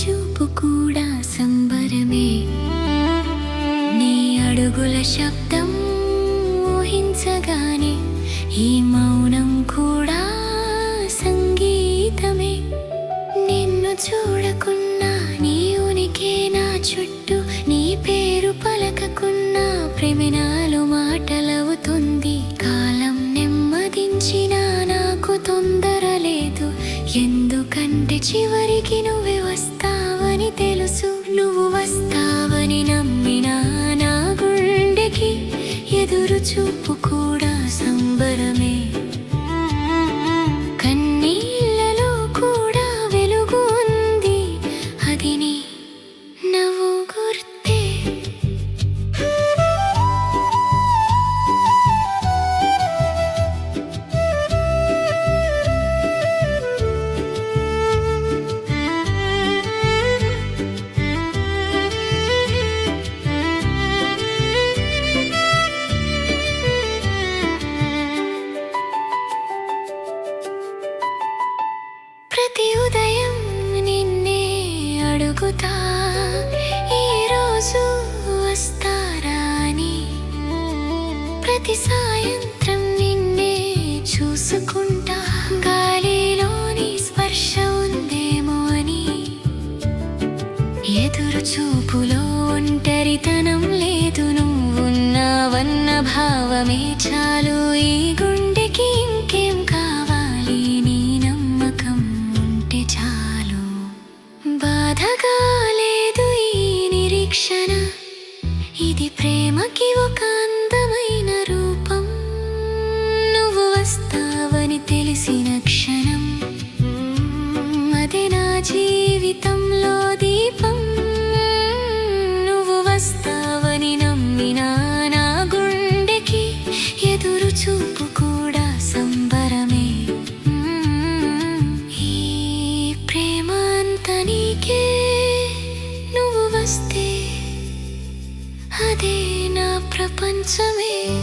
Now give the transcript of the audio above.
చూపు కూడా సంబరమే. నీ అడుగుల శబ్దం ఊహించగానే ఈ మౌనం కూడా సంగీతమే. నిన్ను చూడకున్నా నీ ఉనికే నా చుట్టూ నీ పేరు పలకకున్నా ప్రేమినాలు మాటలవుతుంది. కాలం నెమ్మదించిన నాకు తొందర ఎందుకంటే చివరికి నువ్వే వస్తావని తెలుసు. నువ్వు వస్తావని నమ్మినా నా గుండెకి ఎదురు చూపు కూడా సంబరమే. ప్రతి ఉదయం నిన్నే అడుగుతా ఈరోజు వస్తారాని ప్రతి సాయంత్రం నిన్నే చూసుకుంటా గాలిలోని స్పర్శ ఉందేమో అని. ఎదురు చూపులో ఒంటరితనం లేదు నువ్వున్నావన్న భావమే చాలు. జీవితంలో దీపం. నువ్వు వస్తావని నమ్మినా నా గుండెకి ఎదురు చూపు కూడా సంబరమే. ఈ ప్రేమ నీకే. నువ్వు వస్తే అదే నా ప్రపంచమే.